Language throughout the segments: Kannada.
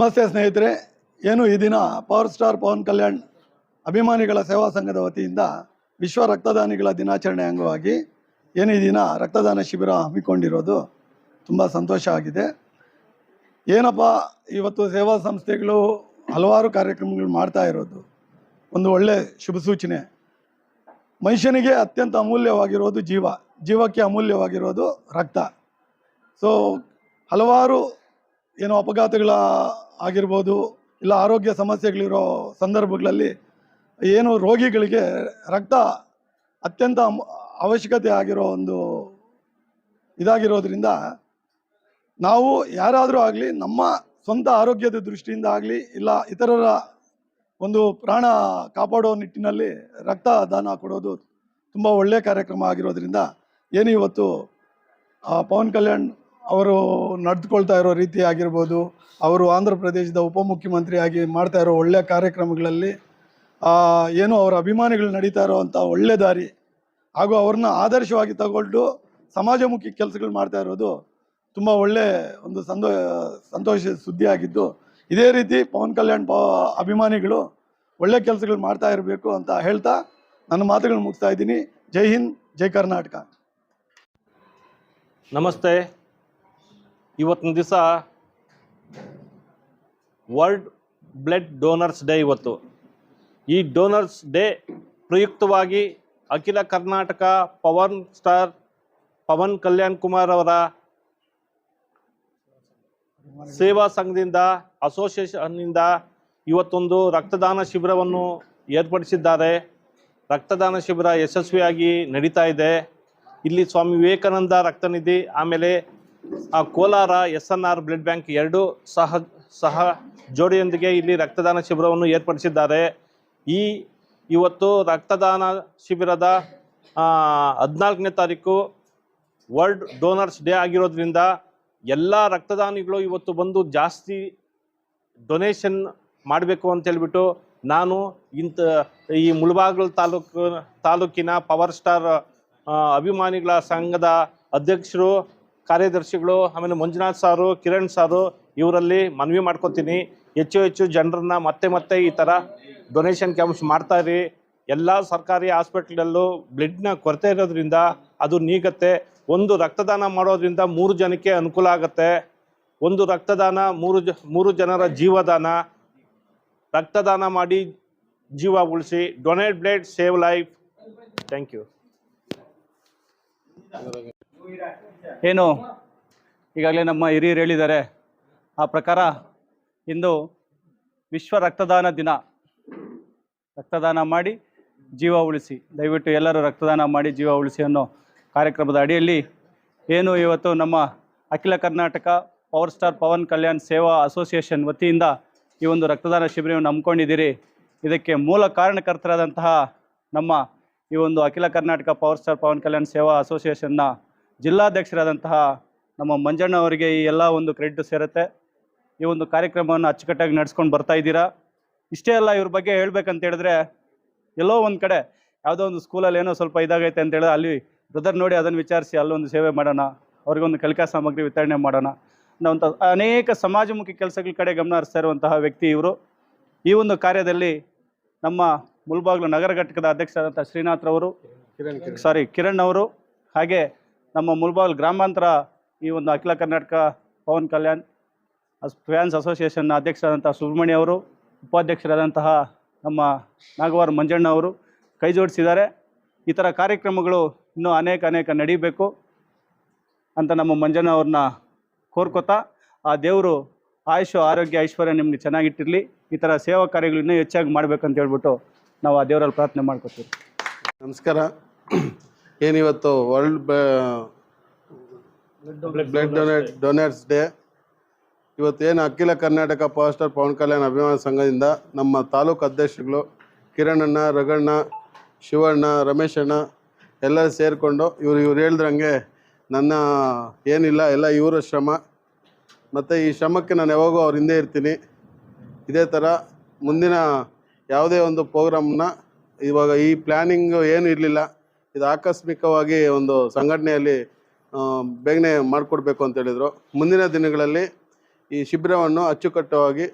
ನಮಸ್ತೆ ಸ್ನೇಹಿತರೆ. ಏನು ಈ ದಿನ ಪವರ್ ಸ್ಟಾರ್ ಪವನ್ ಕಲ್ಯಾಣ್ ಅಭಿಮಾನಿಗಳ ಸೇವಾ ಸಂಘದ ವತಿಯಿಂದ ವಿಶ್ವ ರಕ್ತದಾನಿಗಳ ದಿನಾಚರಣೆ ಅಂಗವಾಗಿ ಏನು ಈ ದಿನ ರಕ್ತದಾನ ಶಿಬಿರ ಹಮ್ಮಿಕೊಂಡಿರೋದು ತುಂಬ ಸಂತೋಷ ಆಗಿದೆ. ಏನಪ್ಪ, ಇವತ್ತು ಸೇವಾ ಸಂಸ್ಥೆಗಳು ಹಲವಾರು ಕಾರ್ಯಕ್ರಮಗಳು ಮಾಡ್ತಾ ಇರೋದು. ಒಂದು ಒಳ್ಳೆ ಶುಭ ಸೂಚನೆ. ಮನುಷ್ಯನಿಗೆ ಅತ್ಯಂತ ಅಮೂಲ್ಯವಾಗಿರೋದು ಜೀವ. ಜೀವಕ್ಕೆ ಅಮೂಲ್ಯವಾಗಿರೋದು ರಕ್ತ. ಸೊ ಹಲವಾರು ಏನು ಅಪಘಾತಗಳ ಆಗಿರ್ಬೋದು ಇಲ್ಲ ಆರೋಗ್ಯ ಸಮಸ್ಯೆಗಳಿರೋ ಸಂದರ್ಭಗಳಲ್ಲಿ ಏನು ರೋಗಿಗಳಿಗೆ ರಕ್ತ ಅತ್ಯಂತ ಅವಶ್ಯಕತೆ ಆಗಿರೋ ಒಂದು ಇದಾಗಿರೋದ್ರಿಂದ ನಾವು ಯಾರಾದರೂ ಆಗಲಿ ನಮ್ಮ ಸ್ವಂತ ಆರೋಗ್ಯದ ದೃಷ್ಟಿಯಿಂದ ಆಗಲಿ ಇಲ್ಲ ಇತರರ ಒಂದು ಪ್ರಾಣ ಕಾಪಾಡೋ ನಿಟ್ಟಿನಲ್ಲಿ ರಕ್ತ ದಾನ ಕೊಡೋದು ತುಂಬ ಒಳ್ಳೆಯ ಕಾರ್ಯಕ್ರಮ ಆಗಿರೋದ್ರಿಂದ ಏನು ಇವತ್ತು ಪವನ್ ಕಲ್ಯಾಣ್ ಅವರು ನಡೆದುಕೊಳ್ತಾ ಇರೋ ರೀತಿ ಆಗಿರ್ಬೋದು, ಅವರು ಆಂಧ್ರ ಪ್ರದೇಶದ ಉಪಮುಖ್ಯಮಂತ್ರಿಯಾಗಿ ಮಾಡ್ತಾ ಇರೋ ಒಳ್ಳೆಯ ಕಾರ್ಯಕ್ರಮಗಳಲ್ಲಿ ಏನು ಅವರ ಅಭಿಮಾನಿಗಳು ನಡೀತಾ ಇರೋವಂಥ ಒಳ್ಳೆ ದಾರಿ ಹಾಗೂ ಅವ್ರನ್ನ ಆದರ್ಶವಾಗಿ ತಗೊಂಡು ಸಮಾಜಮುಖಿ ಕೆಲಸಗಳು ಮಾಡ್ತಾ ಇರೋದು ತುಂಬ ಒಳ್ಳೆ ಒಂದು ಸಂತೋ, ಸಂತೋಷ ಸುದ್ದಿ ಆಗಿದ್ದು ಇದೇ ರೀತಿ ಪವನ್ ಕಲ್ಯಾಣ್ ಪ, ಅಭಿಮಾನಿಗಳು ಒಳ್ಳೆ ಕೆಲಸಗಳು ಮಾಡ್ತಾ ಇರಬೇಕು ಅಂತ ಹೇಳ್ತಾ ನನ್ನ ಮಾತುಗಳನ್ನ ಮುಗಿಸ್ತಾ ಇದ್ದೀನಿ. ಜೈ ಹಿಂದ್, ಜೈ ಕರ್ನಾಟಕ. ನಮಸ್ತೆ. ಇವತ್ತಿನ ದಿವಸ ವರ್ಲ್ಡ್ ಬ್ಲಡ್ ಡೋನರ್ಸ್ ಡೇ ಇವತ್ತು. ಈ ಡೋನರ್ಸ್ ಡೇ ಪ್ರಯುಕ್ತವಾಗಿ ಅಖಿಲ ಕರ್ನಾಟಕ ಪವನ್ ಸ್ಟಾರ್ ಪವನ್ ಕಲ್ಯಾಣ್ ಕುಮಾರ್ ಅವರ ಸೇವಾ ಸಂಘದಿಂದ ಅಸೋಸಿಯೇಷನ್ನಿಂದ ಇವತ್ತೊಂದು ರಕ್ತದಾನ ಶಿಬಿರವನ್ನು ಏರ್ಪಡಿಸಿದ್ದಾರೆ. ರಕ್ತದಾನ ಶಿಬಿರ ಯಶಸ್ವಿಯಾಗಿ ನಡೀತಾ ಇದೆ. ಇಲ್ಲಿ ಸ್ವಾಮಿ ವಿವೇಕಾನಂದ ರಕ್ತನಿಧಿ ಆಮೇಲೆ Kolar, S N R, blood bank ಎರಡೂ ಸಹ ಸಹ ಜೋಡಿಯೊಂದಿಗೆ ಇಲ್ಲಿ ರಕ್ತದಾನ ಶಿಬಿರವನ್ನು ಏರ್ಪಡಿಸಿದ್ದಾರೆ. ಈ ಇವತ್ತು ರಕ್ತದಾನ ಶಿಬಿರದ ಹದಿನಾಲ್ಕನೇ ತಾರೀಕು ವರ್ಲ್ಡ್ ಡೋನರ್ಸ್ ಡೇ ಆಗಿರೋದ್ರಿಂದ ಎಲ್ಲ ರಕ್ತದಾನಿಗಳು ಇವತ್ತು ಬಂದು ಜಾಸ್ತಿ ಡೊನೇಷನ್ ಮಾಡಬೇಕು ಅಂತ ಹೇಳ್ಬಿಟ್ಟು ನಾನು ಇಂಥ, ಈ ಮುಳಬಾಗಿಲು ತಾಲೂಕು, ತಾಲೂಕಿನ ಪವರ್ ಸ್ಟಾರ್ ಅಭಿಮಾನಿಗಳ ಸಂಘದ ಅಧ್ಯಕ್ಷರು ಕಾರ್ಯದರ್ಶಿಗಳು, ಆಮೇಲೆ ಮಂಜುನಾಥ್ ಸಾರು, ಕಿರಣ್ ಸಾರು, ಇವರಲ್ಲಿ ಮನವಿ ಮಾಡ್ಕೊತೀನಿ. ಹೆಚ್ಚು ಹೆಚ್ಚು ಜನರನ್ನ ಮತ್ತೆ ಮತ್ತೆ ಈ ಥರ ಡೊನೇಷನ್ ಕ್ಯಾಂಪ್ಸ್ ಮಾಡ್ತಾ ಇರಿ. ಎಲ್ಲ ಸರ್ಕಾರಿ ಹಾಸ್ಪಿಟ್ಲಲ್ಲೂ ಬ್ಲಡ್ನ ಕೊರತೆ ಇರೋದ್ರಿಂದ ಅದು ನೀಗತ್ತೆ. ಒಂದು ರಕ್ತದಾನ ಮಾಡೋದ್ರಿಂದ ಮೂರು ಜನಕ್ಕೆ ಅನುಕೂಲ ಆಗುತ್ತೆ. ಒಂದು ರಕ್ತದಾನ, ಮೂರು ಮೂರು ಜನರ ಜೀವದಾನ. ರಕ್ತದಾನ ಮಾಡಿ ಜೀವ ಉಳಿಸಿ. Donate blood save life thank you ಏನು? ಈಗಾಗಲೇ ನಮ್ಮ ಹಿರಿಯರು ಹೇಳಿದ್ದಾರೆ, ಆ ಪ್ರಕಾರ ಇಂದು ವಿಶ್ವ ರಕ್ತದಾನ ದಿನ. ರಕ್ತದಾನ ಮಾಡಿ ಜೀವ ಉಳಿಸಿ. ದಯವಿಟ್ಟು ಎಲ್ಲರೂ ರಕ್ತದಾನ ಮಾಡಿ ಜೀವ ಉಳಿಸಿ ಅನ್ನೋ ಕಾರ್ಯಕ್ರಮದ ಅಡಿಯಲ್ಲಿ ಏನು ಇವತ್ತು ನಮ್ಮ ಅಖಿಲ ಕರ್ನಾಟಕ ಪವರ್ ಸ್ಟಾರ್ ಪವನ್ ಕಲ್ಯಾಣ್ ಸೇವಾ ಅಸೋಸಿಯೇಷನ್ ವತಿಯಿಂದ ಈ ಒಂದು ರಕ್ತದಾನ ಶಿಬಿರವನ್ನು ಹಮ್ಮಿಕೊಂಡಿದ್ದೀರಿ. ಇದಕ್ಕೆ ಮೂಲ ಕಾರಣಕರ್ತರಾದಂತಹ ನಮ್ಮ ಈ ಒಂದು ಅಖಿಲ ಕರ್ನಾಟಕ ಪವರ್ ಸ್ಟಾರ್ ಪವನ್ ಕಲ್ಯಾಣ್ ಸೇವಾ ಅಸೋಸಿಯೇಷನ್ನ ಜಿಲ್ಲಾಧ್ಯಕ್ಷರಾದಂತಹ ನಮ್ಮ ಮಂಜಣ್ಣ ಅವರಿಗೆ ಈ ಎಲ್ಲ ಒಂದು ಕ್ರೆಡಿಟ್ ಸೇರುತ್ತೆ. ಈ ಒಂದು ಕಾರ್ಯಕ್ರಮವನ್ನು ಅಚ್ಚುಕಟ್ಟಾಗಿ ನಡೆಸ್ಕೊಂಡು ಬರ್ತಾ ಇದ್ದೀರಾ? ಇಷ್ಟೇ ಅಲ್ಲ ಇವ್ರ ಬಗ್ಗೆ ಹೇಳ್ಬೇಕಂತ ಹೇಳಿದ್ರೆ ಎಲ್ಲೋ ಒಂದು ಕಡೆ ಯಾವುದೋ ಒಂದು ಸ್ಕೂಲಲ್ಲಿ ಏನೋ ಸ್ವಲ್ಪ ಇದಾಗೈತೆ ಅಂತ ಹೇಳಿದ್ರೆ ಅಲ್ಲಿ ಬ್ರದರ್ ನೋಡಿ ಅದನ್ನು ವಿಚಾರಿಸಿ ಅಲ್ಲೊಂದು ಸೇವೆ ಮಾಡೋಣ ಅವ್ರಿಗೊಂದು ಕಲಿಕಾ ಸಾಮಗ್ರಿ ವಿತರಣೆ ಮಾಡೋಣ ಅನ್ನೋಂಥ ಅನೇಕ ಸಮಾಜಮುಖಿ ಕೆಲಸಗಳ ಕಡೆ ಗಮನ ಹರಿಸ್ತಾ ಇರುವಂತಹ ವ್ಯಕ್ತಿ ಇವರು. ಈ ಒಂದು ಕಾರ್ಯದಲ್ಲಿ ನಮ್ಮ ಮುಲ್ಬಾಗ್ಲು ನಗರ ಘಟಕದ ಅಧ್ಯಕ್ಷರಾದಂಥ ಶ್ರೀನಾಥ್ರವರು ಸಾರಿ ಕಿರಣ್ ಅವರು ಹಾಗೆ ನಮ್ಮ ಮುಲ್ಬಾಲ್ ಗ್ರಾಮಾಂತರ ಈ ಒಂದು ಅಖಿಲ ಕರ್ನಾಟಕ ಪವನ್ ಕಲ್ಯಾಣ್ ಫ್ಯಾನ್ಸ್ ಅಸೋಸಿಯೇಷನ್ನ ಅಧ್ಯಕ್ಷರಾದಂಥ ಸುಬ್ರಹ್ಮಣ್ಯ ಅವರು, ಉಪಾಧ್ಯಕ್ಷರಾದಂತಹ ನಮ್ಮ ನಾಗವಾರ ಮಂಜಣ್ಣ ಅವರು ಕೈ ಜೋಡಿಸಿದ್ದಾರೆ. ಈ ಥರ ಕಾರ್ಯಕ್ರಮಗಳು ಇನ್ನೂ ಅನೇಕ ಅನೇಕ ನಡೀಬೇಕು ಅಂತ ನಮ್ಮ ಮಂಜಣ್ಣ ಅವ್ರನ್ನ ಕೋರ್ಕೋತಾ, ಆ ದೇವರು ಆಯುಷು, ಆರೋಗ್ಯ, ಐಶ್ವರ್ಯ ನಿಮಗೆ ಚೆನ್ನಾಗಿಟ್ಟಿರಲಿ, ಈ ಥರ ಸೇವಾ ಕಾರ್ಯಗಳು ಇನ್ನೂ ಹೆಚ್ಚಾಗಿ ಮಾಡಬೇಕಂತ ಹೇಳ್ಬಿಟ್ಟು ನಾವು ಆ ದೇವರಲ್ಲಿ ಪ್ರಾರ್ಥನೆ ಮಾಡ್ಕೋತೀವಿ. ನಮಸ್ಕಾರ. ಏನಿವತ್ತು world blood donate donates day. ಇವತ್ತು ಏನು ಅಖಿಲ ಕರ್ನಾಟಕ ಪಾಸ್ಟರ್ ಸ್ಟಾರ್ ಪವನ್ ಕಲ್ಯಾಣ ಅಭಿಮಾನ ಸಂಘದಿಂದ ನಮ್ಮ ತಾಲೂಕು ಅಧ್ಯಕ್ಷರುಗಳು ಕಿರಣಣ್ಣ ರಘಣ್ಣ ಶಿವಣ್ಣ ರಮೇಶಣ್ಣ ಎಲ್ಲರೂ ಸೇರಿಕೊಂಡು ಇವರು ಇವ್ರು ಹೇಳ್ದಂಗೆ ನನ್ನ ಏನಿಲ್ಲ ಎಲ್ಲ ಇವರ ಶ್ರಮ. ಮತ್ತು ಈ ಶ್ರಮಕ್ಕೆ ನಾನು ಯಾವಾಗೂ ಅವ್ರ ಹಿಂದೆ ಇರ್ತೀನಿ. ಇದೇ ಥರ ಮುಂದಿನ ಯಾವುದೇ ಒಂದು ಪ್ರೋಗ್ರಾಮ್ನ ಇವಾಗ ಈ ಪ್ಲ್ಯಾನಿಂಗು ಏನು ಇರಲಿಲ್ಲ. ಇದು ಆಕಸ್ಮಿಕವಾಗಿ ಒಂದು ಸಂಘಟನೆಯಲ್ಲಿ ಬೇಗನೆ ಮಾಡಿಕೊಡ್ಬೇಕು ಅಂತ ಹೇಳಿದರು. ಮುಂದಿನ ದಿನಗಳಲ್ಲಿ ಈ ಶಿಬಿರವನ್ನು ಅಚ್ಚುಕಟ್ಟಾಗಿ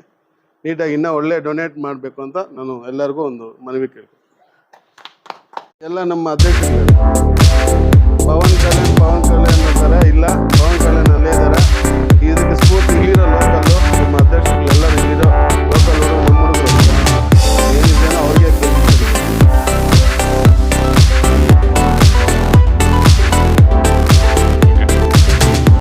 ನೀಟಾಗಿ ಇನ್ನೂ ಒಳ್ಳೆ ಡೊನೇಟ್ ಮಾಡಬೇಕು ಅಂತ ನಾನು ಎಲ್ಲರಿಗೂ ಒಂದು ಮನವಿ ಕೇಳ್ತೀನಿ. ಎಲ್ಲ ನಮ್ಮ ಅಧ್ಯಕ್ಷ ಪವನ್ ಕಲ್ಯಾಣ್ ಪವನ್ ಕಲ್ಯಾಣ್ ಅಂತಾರೆ ಇಲ್ಲ. ಪವನ್ ಕಲ್ಯಾಣ್ ಅಲ್ಲೇ ಇದ್ದಾರೆ. ಇದಕ್ಕೆ ಸ್ಫೂರ್ತಿ ಇಲ್ಲಿರೋ ಲೋಕಲ್ಲು